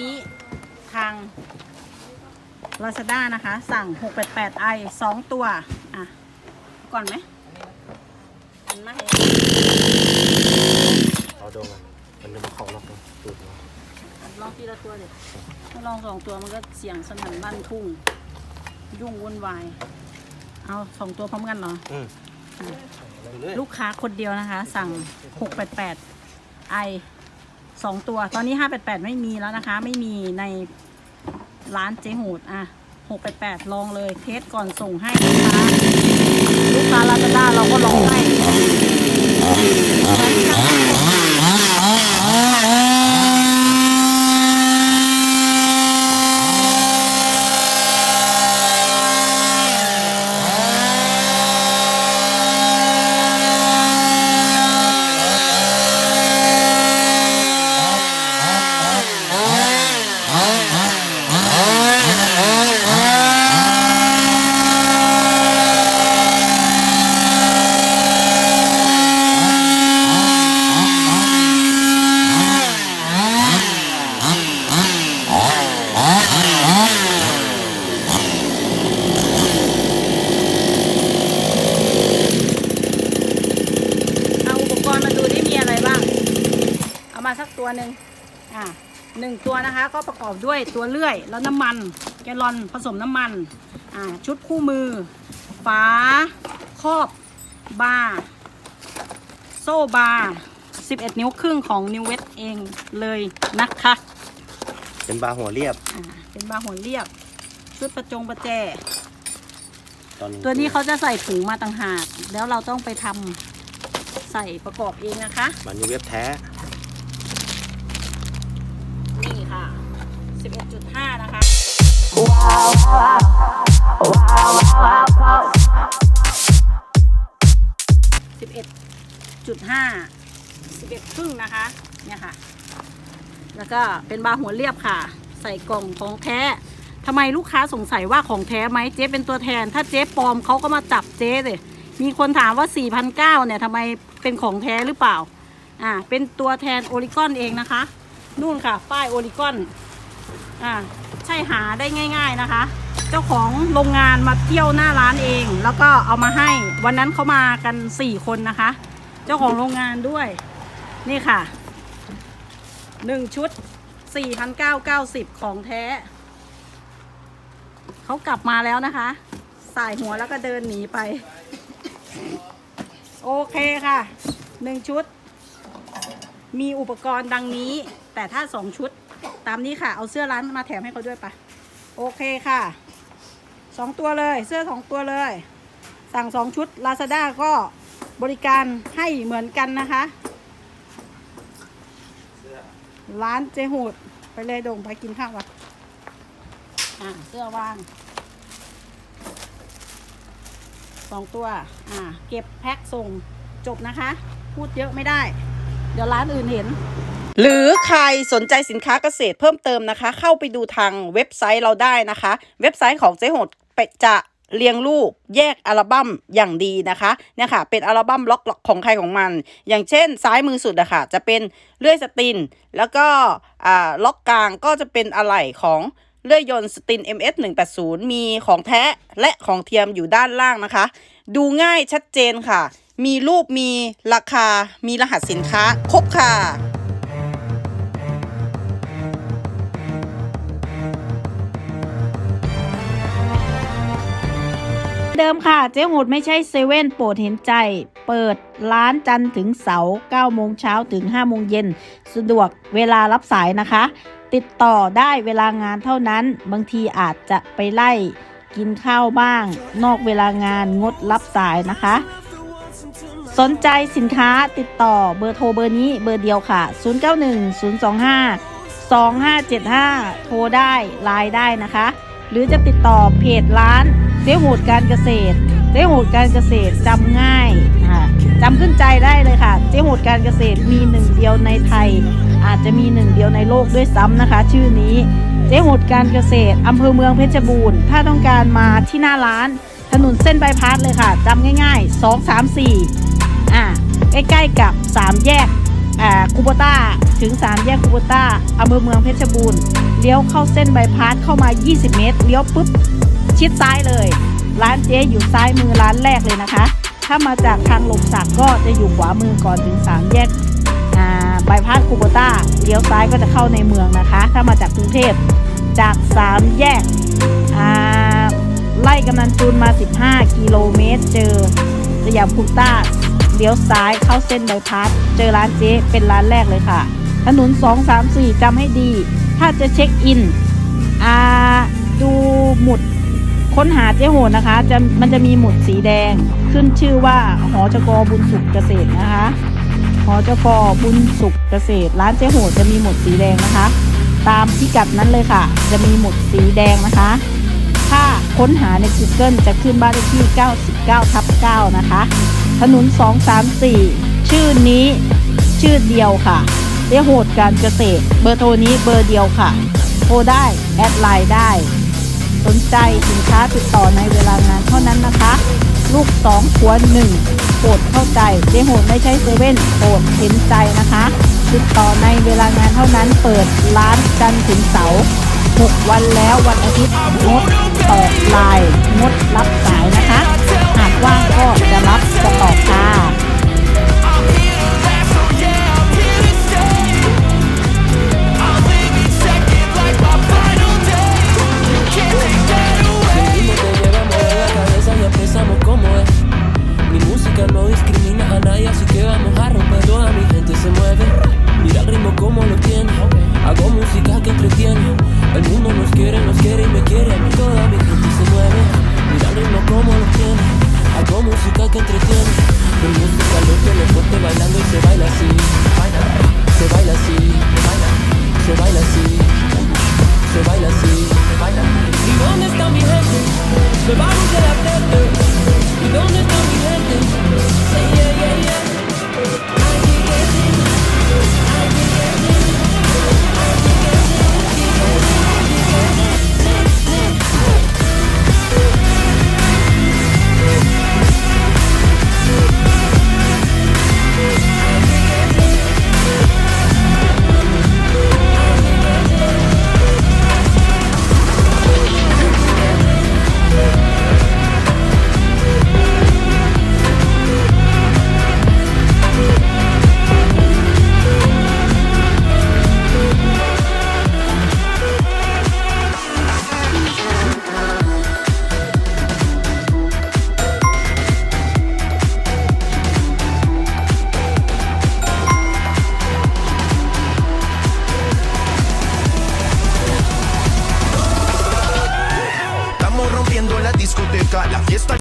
นี้ทาง Lazada นะคะ สั่ง 688i 2 ตัว อะ ก่อนไหมอันมาให้เอาดูมันมันจะมาเข้าล็อกตูดเนาะลองทีละตัวเด็ดถ้าลองสองตัวมันก็เสียงสนั่นบ้านทุ่ง ยุ่งวุ่นวาย เอาสองตัวพร้อมกันเหรอ อืมอะดูเลยลูกค้าคนเดียวนะคะ สั่ง 688 i สองตัว ตอนนี้ห้าแปดแปดไม่มีแล้วนะคะ ไม่มีในร้านเจ๊หูดอะ688ลองเลยเทสก่อนส่งให้ลูกค้าลูกค้าลาซาด้าเราก็ลองให้ เอาอุปกรณ์มาดูที่มีอะไรบ้าง เอา มาสักตัวหนึ่งอ่าหนึ่งตัวนะคะ ก็ประกอบด้วยตัวเลื่อย แล้วน้ำมัน แกลลอนผสมน้ำมันอ่าชุดคู่มือ ฝาครอบบาร์โซ่บาร์11 นิ้วครึ่งของนิวเวทเองเลยนะคะเป็นบาร์หัวเรียบอ่าเป็นบาร์หัวเรียบ ชุดประจงประแจ ตอนนี้ตัวนี้เขาจะใส่ถุงมาต่างหาก แล้วเราต้องไปทำใส่ประกอบเองนะคะ มันอยู่เว็บแท้นี่ ค่ะ 11.5 นะคะ 11.5 11ครึ่งนะคะ เนี่ยค่ะ แล้วก็เป็นบาร์หัวเรียบค่ะ ใส่กล่องของแท้ทำไมลูกค้าสงสัยว่าของแท้ไหมเจ๊เป็นตัวแทน ถ้าเจ๊ปลอมเขาก็มาจับเจ๊เลยมีคนถามว่า 4,900เนี่ยทำไมเป็นของแท้หรือเปล่า อ่า เป็นตัวแทนโอริกอนเองนะคะ นู่นค่ะ ป้ายโอริกอนอ่าใช่หาได้ง่าย ๆนะคะ เจ้าของโรงงานมาเที่ยวหน้าร้านเอง แล้วก็เอามาให้วันนั้นเขามากัน 4 คนนะคะ เจ้าของโรงงานด้วย นี่ค่ะ 1 ชุด 4,990 ของแท้ เขากลับมาแล้วนะคะ สายหัวแล้วก็เดินหนีไป โอเคค่ะ 1 ชุด มีอุปกรณ์ดังนี้ แต่ถ้า2ชุดตามนี้ค่ะ เอาเสื้อร้านมาแถมให้เขาด้วยปะโอเคค่ะสองตัวเลยเสื้อสองตัวเลย สั่งสองชุด Lazada ก็บริการให้เหมือนกันนะคะ ร้านเจหูดไปเลยดงไปกินข้าววะอ่าเสื้อวางสองตัว อ่า เก็บแพ็คส่งจบนะคะ พูดเยอะไม่ได้ เดี๋ยวร้านอื่นเห็น หรือใครสนใจสินค้าเกษตรเพิ่มเติมนะคะ เข้าไปดูทางเว็บไซต์เราได้นะคะ เว็บไซต์ของเจ๊หดเป็ดจะเรียงลูกแยกอัลบั้มอย่างดีนะคะเนี่ยค่ะเป็นอัลบั้มล็อกของใครของมัน อย่างเช่นซ้ายมือสุดอะค่ะจะเป็นเลื่อยสติน แล้วก็อ่าล็อกกลางก็จะเป็นอะไหล่ของเลื่อยยนต์สติน MS 180มีของแท้และของเทียมอยู่ด้านล่างนะคะ ดูง่ายชัดเจนค่ะ มีรูปมีราคา มีรหัสสินค้า ครบค่ะ เดิมค่ะ เจ๊หดไม่ใช่เซเว่นโปรดเห็นใจ เปิดร้านจันทร์ถึงเสาร์9โมงเช้าถึง5โมงเย็น สะดวกเวลารับสายนะคะ ติดต่อได้เวลางานเท่านั้น บางทีอาจจะไปไล่กินข้าวบ้าง นอกเวลางานงดรับสายนะคะ สนใจสินค้าติดต่อเบอร์โทรเบอร์นี้เบอร์เดียวค่ะ 091 025 2575 โทรได้ไลน์ได้นะคะ หรือจะติดต่อเพจร้านเจ๊หูดการเกษตร เจ๊หูดการเกษตรจำง่ายอ่าจำขึ้นใจได้เลยค่ะ เจ๊หูดการเกษตรมีหนึ่งเดียวในไทย อาจจะมีหนึ่งเดียวในโลกด้วยซ้ำนะคะ ชื่อนี้เจ๊หูดการเกษตรอำเภอเมืองเพชรบูรณ์ ถ้าต้องการมาที่หน้าร้าน ถนนเส้นบายพาสเลยค่ะจำง่าย ๆ 2 3 4 อ่าใกล้ๆกับ 3 แยกคูโบต้าถึง 3 แยกคูโบต้าอำเภอเมืองเพชรบูรณ์เลี้ยวเข้าเส้นบายพาสเข้ามา 20 เมตรเลี้ยวปุ๊บชิดซ้ายเลย ร้านเจ๊อยู่ซ้ายมือร้านแรกเลยนะคะ ถ้ามาจากทางหลมสักก็จะอยู่ขวามือก่อนถึง 3 แยกบายพาสคูโบต้าเลี้ยวซ้ายก็จะเข้าในเมืองนะคะ ถ้ามาจากกรุงเทพจาก 3 แยกไล่กำนันจูนมา 15 กิโลเมตร เจอสยามพุต้า เลี้ยวซ้ายเข้าเส้นบายพาสเจอร้านเจ๊เป็นร้านแรกเลยค่ะ ถนน 2 3 4จำให้ดี ถ้าจะเช็คอินอ่าดูหมุดค้นหาเจ๊โหดนะคะจะมันจะมีหมุดสีแดง ขึ้นชื่อว่าหอจกบุญสุขเกษตรนะคะหอจกบุญสุขเกษตร ร้านเจ๊โหดจะมีหมุดสีแดงนะคะ ตามพิกัดนั้นเลยค่ะ จะมีหมุดสีแดงนะคะ ถ้าค้นหาใน Google จะขึ้นบ้านเลขที่ 99ทับ9นะคะ ถนน 234 ชื่อนี้ชื่อเดียวค่ะเจ๊โหดการเกษตร เบอร์โทรนี้เบอร์เดียวค่ะ โทรได้ แอดไลน์ได้ สนใจสินค้าติดต่อในเวลางานเท่านั้นนะคะ ลูกสองหัวหนึ่งโปรดเข้าใจเจ๊โหดไม่ใช่เซเว่นโปรดเห็นใจนะคะ ติดต่อในเวลางานเท่านั้นเปิดร้านจันทร์ถึงเสาร์6วันแล้ววันอาทิตย์งดตอบไลน์งดรับสายนะคะ survival that I've never